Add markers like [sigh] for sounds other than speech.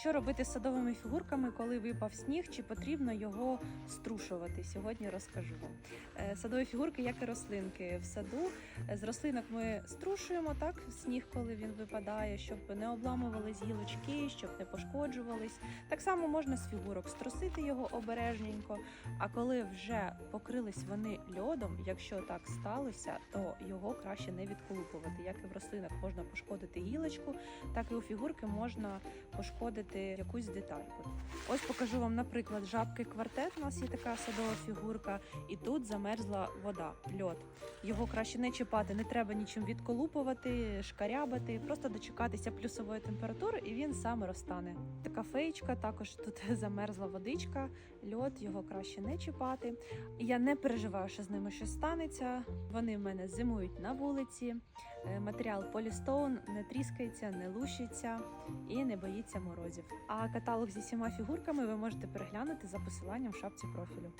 Що робити з садовими фігурками, коли випав сніг? Чи потрібно його струшувати? Сьогодні розкажу. Е, Садові фігурки, як і рослинки в саду. Е, З рослинок ми струшуємо так сніг, коли він випадає, щоб не обламувались гілочки, щоб не пошкоджувались. Так само можна з фігурок струсити його обережненько. А коли вже покрились вони льодом, якщо так сталося, то його краще не відколупувати. Як і в рослинах можна пошкодити гілочку, так і у фігурки можна пошкодити якусь детальку. Ось покажу вам, наприклад, жабки квартет. У нас є така садова фігурка, і тут замерзла вода, льод. Його краще не чіпати, не треба нічим відколупувати, шкарябати, просто дочекатися плюсової температури, і він сам розтане. Така феєчка, також тут [laughs] замерзла водичка, льод, його краще не чіпати. Я не переживаю, що з ними щось станеться. Вони в мене зимують на вулиці. Е, Матеріал полістоун не тріскається, не лущиться і не боїться морозів. А каталог зі всіма фігурками ви можете переглянути за посиланням в шапці профілю.